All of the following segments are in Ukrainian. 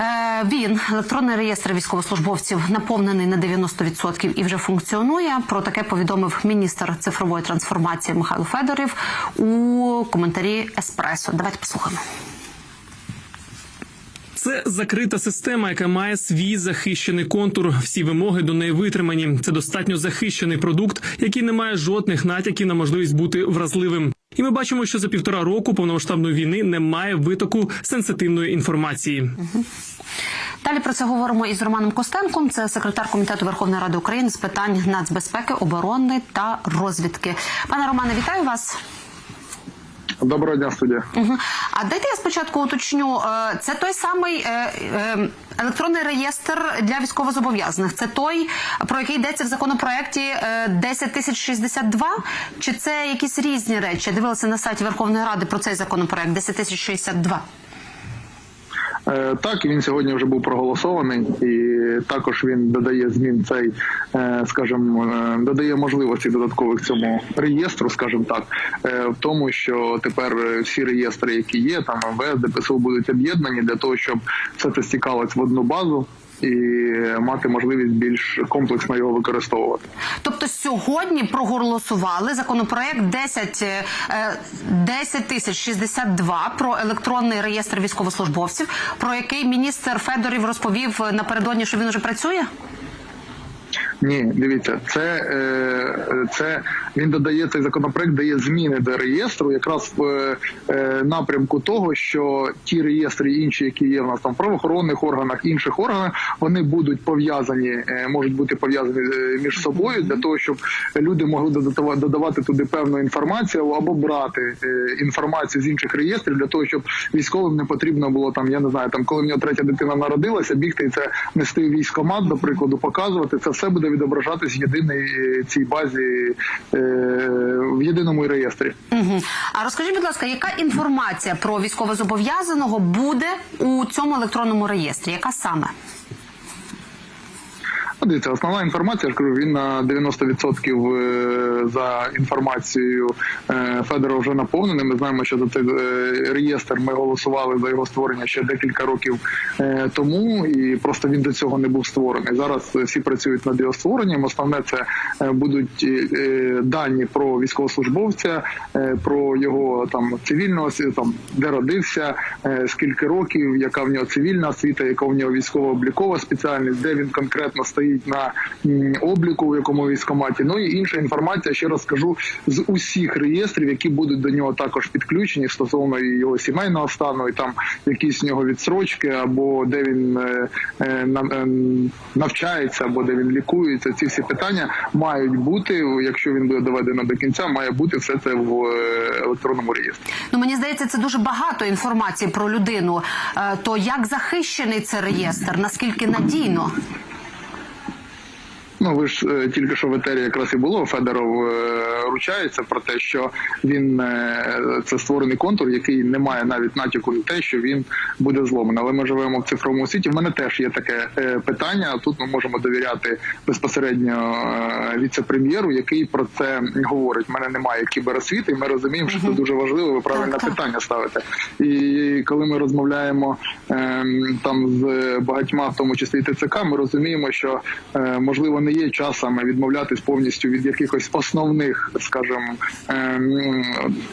Е, Він електронний реєстр військовослужбовців наповнений на 90% і вже функціонує. Про таке повідомив міністр цифрової трансформації Михайло Федорів у коментарі Еспресо. Давайте послухаємо. Це закрита система, яка має свій захищений контур. Всі вимоги до неї витримані. Це достатньо захищений продукт, який не має жодних натяків на можливість бути вразливим. І ми бачимо, що за півтора року повномасштабної війни немає витоку сенситивної інформації. Далі про це говоримо із Романом Костенком. Це секретар комітету Верховної Ради України з питань нацбезпеки, оборони та розвідки. Пане Романе, вітаю вас. Доброго дня, студія. Угу. А дайте я спочатку уточню. е, Це той самий е, е, електронний реєстр для військовозобов'язаних. Це той, про який йдеться в законопроекті е, 10062? Чи це якісь різні речі? Я дивилася на сайті Верховної Ради про цей законопроект 10062. Е, Так, він сьогодні вже був проголосований, і також він додає змін цей, е, скажімо, е, додає можливості додаткових цьому реєстру, скажімо так, в тому, що тепер всі реєстри, які є, там МВС, ДПСУ будуть об'єднані для того, щоб все це стікалось в одну базу. І мати можливість більш комплексно його використовувати. Тобто сьогодні проголосували законопроект 10, е, е, 10 тисяч 62 про електронний реєстр військовослужбовців, про який міністр Федорів розповів напередодні, що він уже працює. Ні, дивіться, це, е, це він додає цей законопроект, дає зміни до реєстру, якраз в е, напрямку того, що ті реєстри інші, які є в нас там в правоохоронних органах, інших органах, вони будуть пов'язані, е, можуть бути пов'язані між собою для того, щоб люди могли додавати туди певну інформацію або брати інформацію з інших реєстрів для того, щоб військовим не потрібно було там, я не знаю, там коли в нього третя дитина народилася, бігти і це нести в військкомат, до прикладу, показувати. Це все буде відображатись в єдиній цій базі е, в єдиному реєстрі. Угу. А розкажіть, будь ласка, яка інформація про військовозобов'язаного буде у цьому електронному реєстрі? Яка саме? Дивіться, основна інформація, я ж кажу, він на 90% е, за інформацією е, Федора вже наповнений. Ми знаємо, що за цей е, реєстр ми голосували за його створення ще декілька років тому, і просто він до цього не був створений. Зараз всі працюють над його створенням. Основне це будуть дані про військовослужбовця, про його там цивільного осві- там де родився, скільки років, яка в нього цивільна освіта, яка в нього військово-облікова спеціальність, де він конкретно стоїть на обліку в якому військкоматі. Ну і інша інформація, ще раз скажу, з усіх реєстрів, які будуть до нього також підключені стосовно його сімейного стану, і там якісь в нього відсрочки, або де він е, е, е, навчається, або де він лікується. Ці всі питання мають бути, якщо він буде доведено до кінця, має бути все це в електронному реєстрі. Ну мені здається, це дуже багато інформації про людину. То як захищений цей реєстр? Наскільки надійно? Ну ви ж е, тільки що в етері якраз і було. Федоров е, ручається про те, що він е, це створений контур, який не має навіть натяку на те, що він буде зломаний. Але ми живемо в цифровому світі. В мене теж є таке питання. Тут ми можемо довіряти безпосередньо віце-прем'єру, який про це говорить. У мене немає кіберосвіти, і ми розуміємо, що це дуже важливо. Ви правильне питання ставите. І коли ми розмовляємо ем, там з багатьма, в тому числі і ТЦК, ми розуміємо, що можливо не є час саме відмовлятись повністю від якихось основних, скажімо, ем,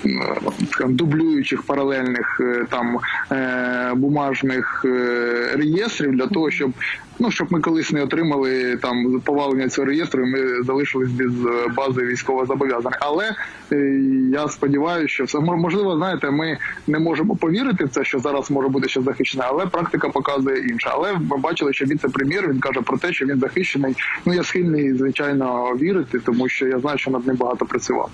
е, дублюючих паралельних е, там е, бумажних е, реєстрів для того, щоб ну щоб ми колись не отримали там повалення цього реєстру, і ми залишились без бази військовозобов'язаних. Але я сподіваюся, що все Мо- можливо, знаєте, ми не можемо повірити в це, що зараз може бути ще захищене, але практика показує інше. Але ми бачили, що віце-прем'єр він каже про те, що він захищений. Ну я схильний звичайно вірити, тому що я знаю, що над ним багато працював.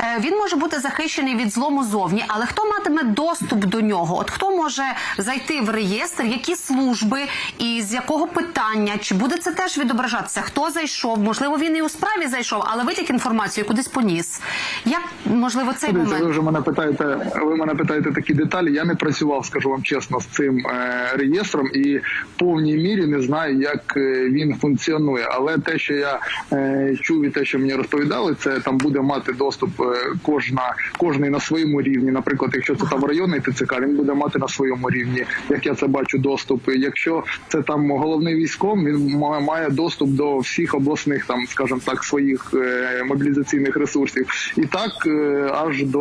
Е, Він може бути захищений від злому зовні, але хто матиме доступ до нього? От хто може зайти в реєстр, які служби і з якого питання? Чи буде це теж відображатися? Хто зайшов? Можливо, він і у справі зайшов, але витік інформацію кудись поніс. Як можливо цей Дивіться, ви вже мене питаєте. Ви мене питаєте такі деталі. Я не працював, скажу вам чесно, з цим е, реєстром і в повній мірі не знаю, як е, він функціонує. Але те, що я е, чув, і те, що мені розповідали, це там буде мати доступ е, кожна кожний на своєму рівні. Наприклад, якщо це там районний ТЦК, він буде мати на своєму рівні, як я це бачу, доступ. Якщо це там головний військом, він ма- має доступ до всіх обласних там, скажімо так, своїх е, мобілізаційних ресурсів, і так е, аж до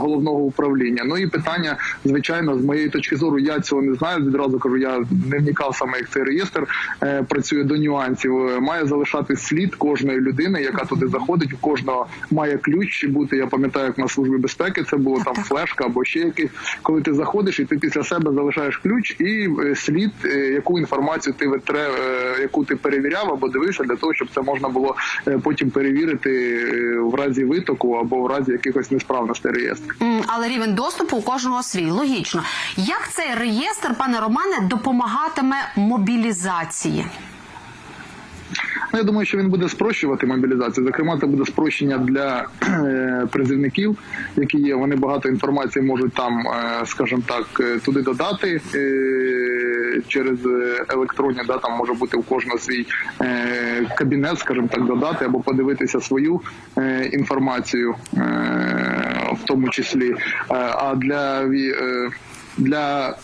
головного управління. Ну і питання, звичайно, з моєї точки зору, я цього не знаю. Відразу кажу, я не вникав саме як цей реєстр е, працює до нюансів. Має залишати слід кожної людини, яка туди заходить. У кожного має ключ бути. Я пам'ятаю, як на службі безпеки це було там флешка або ще якийсь. Коли ти заходиш, і ти після себе залишаєш ключ і е, слід, е, яку інформацію ти витре, е, яку ти перевіряв або дивився, для того, щоб це можна було потім перевірити в разі витоку або в разі якихось несправностей реєстру. Але рівень доступу у кожного свій. Логічно. Як цей реєстр, пане Романе, допомагатиме мобілізації? Ну, я думаю, що він буде спрощувати мобілізацію. Зокрема, це буде спрощення для е, призивників, які є. Вони багато інформації можуть там, е, скажімо так, е, туди додати через електронні. Да, там може бути у кожного свій кабінет, скажімо так, додати або подивитися свою інформацію, в тому числі. А для для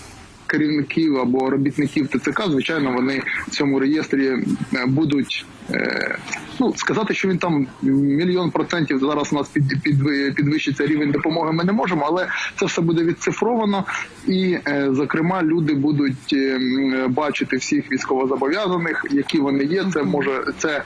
керівників або робітників ТЦК, звичайно, вони в цьому реєстрі е, будуть. Е, Ну, сказати, що він там мільйон процентів зараз у нас під, під, підвищиться рівень допомоги, ми не можемо, але це все буде відцифровано, і, е, зокрема, люди будуть е, бачити всіх військовозобов'язаних, які вони є. Це може це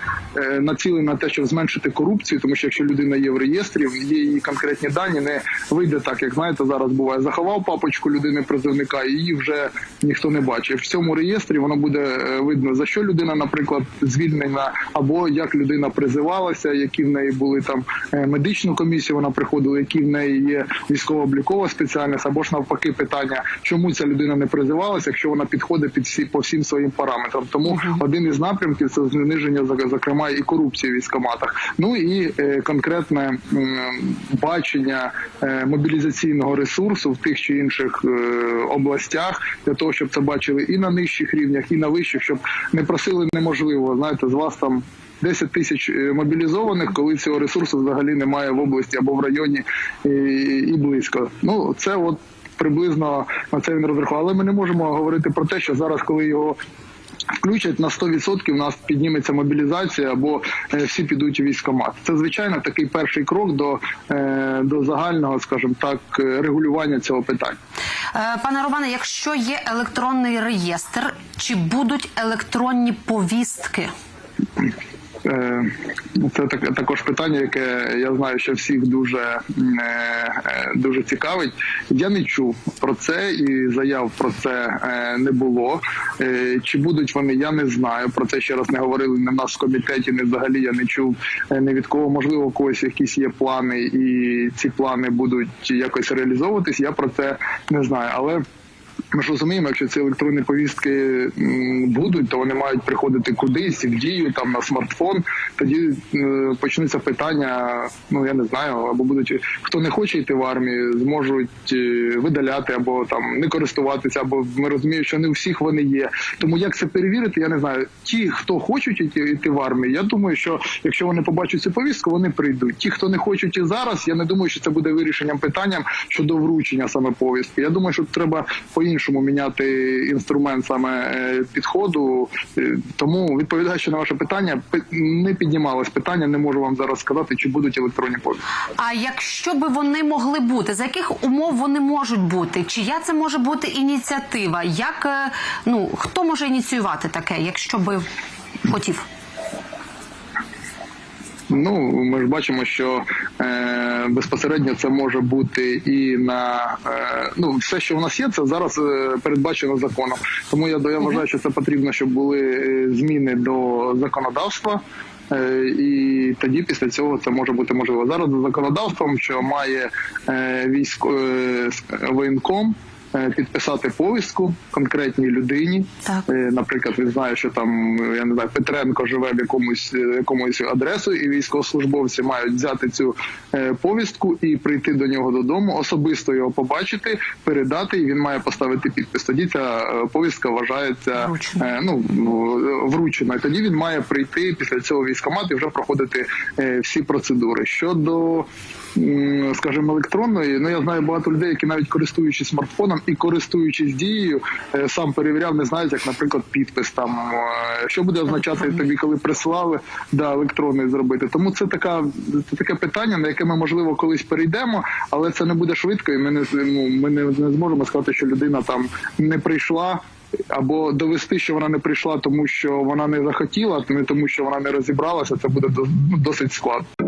націлено на те, щоб зменшити корупцію, тому що якщо людина є в реєстрі, є її конкретні дані, не вийде так, як знаєте, зараз буває. Заховав папочку людини призовника, і її вже ніхто не бачить. В цьому реєстрі воно буде видно за що людина, наприклад, звільнена, або як людина призивалася, які в неї були там е, медичну комісію. Вона приходила, які в неї є військово-облікова спеціальність, або ж навпаки, питання, чому ця людина не призивалася, якщо вона підходить під всі по всім своїм параметрам. Тому один із напрямків це зниження зок- зокрема і корупції в військоматах. Ну і е, конкретне м, бачення е, мобілізаційного ресурсу в тих чи інших е, областях для того, щоб це бачили і на нижчих рівнях, і на вищих, щоб не просили неможливо. Знаєте, з вас там. 10 тисяч е, мобілізованих, коли цього ресурсу взагалі немає в області або в районі і, і близько. Ну це от приблизно на це він розрахував. Але ми не можемо говорити про те, що зараз, коли його включать на 100% у нас підніметься мобілізація або е, всі підуть у військкомат. Це звичайно такий перший крок до, е, до загального, скажімо так, е, регулювання цього питання. Е, Пане Романе, якщо є електронний реєстр, чи будуть електронні повістки? Е, Це так, також питання, яке я знаю, що всіх дуже, е, е, дуже цікавить. Я не чув про це і заяв про це не було. Чи будуть вони, я не знаю. Про це ще раз не говорили не в нас в комітеті, не взагалі я не чув ні від кого. Можливо, у когось якісь є плани, і ці плани будуть якось реалізовуватись. Я про це не знаю, але. Ми ж розуміємо, якщо ці електронні повістки будуть, то вони мають приходити кудись в дію там на смартфон. Тоді е, почнуться питання. Ну я не знаю, або будуть хто не хоче йти в армію, зможуть е, видаляти або там не користуватися, або ми розуміємо, що не у всіх вони є. Тому як це перевірити, я не знаю. Ті, хто хочуть йти, в армію, я думаю, що якщо вони побачать цю повістку, вони прийдуть. Ті, хто не хочуть і зараз, я не думаю, що це буде вирішенням питанням щодо вручення саме повістки. Я думаю, що треба по-іншому міняти інструмент саме е, підходу. Е, Тому відповідаючи на ваше питання, пи- не піднімалось питання. Не можу вам зараз сказати, чи будуть електронні повістки. А якщо би вони могли бути, за яких умов вони можуть бути? Чия це може бути ініціатива? Як е, ну хто може ініціювати таке, якщо би хотів? Ну ми ж бачимо, що е, безпосередньо це може бути і на е, ну все, що в нас є, це зараз е, передбачено законом. Тому я, я вважаю, що це потрібно, щоб були е, зміни до законодавства. Е, І тоді після цього це може бути можливо зараз за законодавством, що має військо воєнком. Е, підписати повістку конкретній людині. Так. Е, Наприклад, він знає, що там я не знаю, Петренко живе в якомусь е, якомусь адресу, і військовослужбовці мають взяти цю повістку і прийти до нього додому, особисто його побачити, передати, і він має поставити підпис. Тоді ця повістка вважається Вручена. е, ну вручена. І тоді він має прийти після цього військомат і вже проходити всі процедури. Щодо скажімо, електронної, ну я знаю багато людей, які навіть користуючись смартфоном і користуючись дією, е, сам перевіряв, не знають, як, наприклад, підпис там, е, що буде означати тобі, коли прислали да, електронний зробити. Тому це така це таке питання, на яке ми можливо колись перейдемо, але це не буде швидко, і ми не ну, ми не, не зможемо сказати, що людина там не прийшла. Або довести, що вона не прийшла, тому що вона не захотіла, не тому, що вона не розібралася. Це буде ну, досить складно.